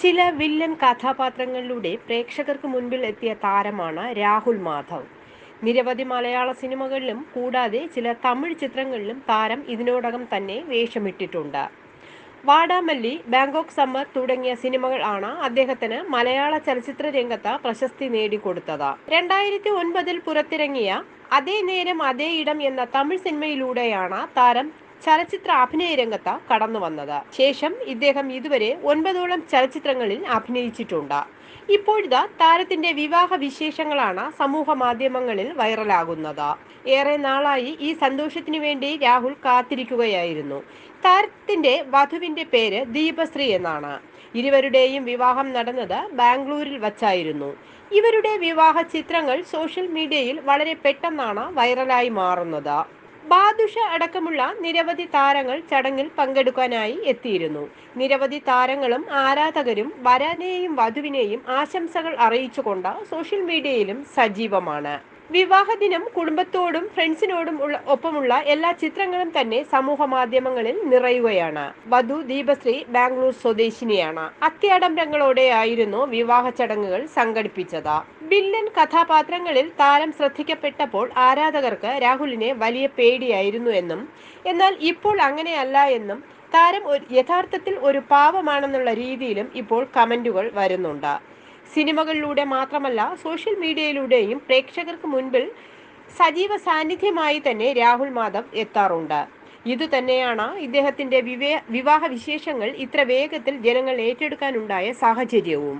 ചില വില്ലൻ കഥാപാത്രങ്ങളിലൂടെ പ്രേക്ഷകർക്ക് മുൻപിൽ എത്തിയ താരമാണ് രാഹുൽ മാധവ്. നിരവധി മലയാള സിനിമകളിലും കൂടാതെ ചില തമിഴ് ചിത്രങ്ങളിലും താരം ഇതിനോടകം തന്നെ വേഷമിട്ടിട്ടുണ്ട്. വാടാമല്ലി ബാങ്കോക്ക് സമ്മർ തുടങ്ങിയ സിനിമകൾ ആണ് അദ്ദേഹത്തിന് മലയാള ചലച്ചിത്ര രംഗത്ത് പ്രശസ്തി നേടിക്കൊടുത്തത്. രണ്ടായിരത്തി ഒൻപതിൽ പുറത്തിറങ്ങിയ അതേ നേരം അതേ ഇടം എന്ന തമിഴ് സിനിമയിലൂടെയാണ് താരം ചലച്ചിത്ര അഭിനയ രംഗത്ത് കടന്നു വന്നത്. ശേഷം ഇദ്ദേഹം ഇതുവരെ ഒൻപതോളം ചലച്ചിത്രങ്ങളിൽ അഭിനയിച്ചിട്ടുണ്ട്. ഇപ്പോഴിതാ താരത്തിന്റെ വിവാഹ വിശേഷങ്ങളാണ് സമൂഹ മാധ്യമങ്ങളിൽ വൈറലാകുന്നത്. ഏറെ നാളായി ഈ സന്തോഷത്തിനു വേണ്ടി രാഹുൽ കാത്തിരിക്കുകയായിരുന്നു. താരത്തിന്റെ വധുവിന്റെ പേര് ദീപശ്രീ എന്നാണ്. ഇരുവരുടെയും വിവാഹം നടന്നത് ബാംഗ്ലൂരിൽ വച്ചായിരുന്നു. ഇവരുടെ വിവാഹ ചിത്രങ്ങൾ സോഷ്യൽ മീഡിയയിൽ വളരെ പെട്ടെന്നാണ് വൈറലായി മാറുന്നത്. ബാദുഷ അടക്കമുള്ള നിരവധി താരങ്ങൾ ചടങ്ങിൽ പങ്കെടുക്കാനായി എത്തിയിരുന്നു. നിരവധി താരങ്ങളും ആരാധകരും വരനെയും വധുവിനെയും ആശംസകൾ അറിയിച്ചുകൊണ്ട് സോഷ്യൽ മീഡിയയിലും സജീവമാണ്. വിവാഹദിനം കുടുംബത്തോടും ഫ്രണ്ട്സിനോടും ഉള്ള ഒപ്പമുള്ള എല്ലാ ചിത്രങ്ങളും തന്നെ സമൂഹ മാധ്യമങ്ങളിൽ നിറയുകയാണ്. വധു ദീപശ്രീ ബാംഗ്ലൂർ സ്വദേശിനിയാണ്. അത്യാഡംബരങ്ങളോടെയായിരുന്നു വിവാഹ ചടങ്ങുകൾ സംഘടിപ്പിച്ചത്. വില്ലൻ കഥാപാത്രങ്ങളിൽ താരം ശ്രദ്ധിക്കപ്പെട്ടപ്പോൾ ആരാധകർക്ക് രാഹുലിനെ വലിയ പേടിയായിരുന്നു എന്നും എന്നാൽ ഇപ്പോൾ അങ്ങനെയല്ല എന്നും താരം യഥാർത്ഥത്തിൽ ഒരു പാവമാണെന്നുള്ള രീതിയിലും ഇപ്പോൾ കമന്റുകൾ വരുന്നുണ്ട്. സിനിമകളിലൂടെ മാത്രമല്ല സോഷ്യൽ മീഡിയയിലൂടെയും പ്രേക്ഷകർക്ക് മുൻപിൽ സജീവ സാന്നിധ്യമായി തന്നെ രാഹുൽ മാധവ് എത്താറുണ്ട്. ഇത് തന്നെയാണ് ഇദ്ദേഹത്തിന്റെ വിവാഹ വിശേഷങ്ങൾ ഇത്ര വേഗത്തിൽ ജനങ്ങൾ ഏറ്റെടുക്കാനുണ്ടായ സാഹചര്യവും.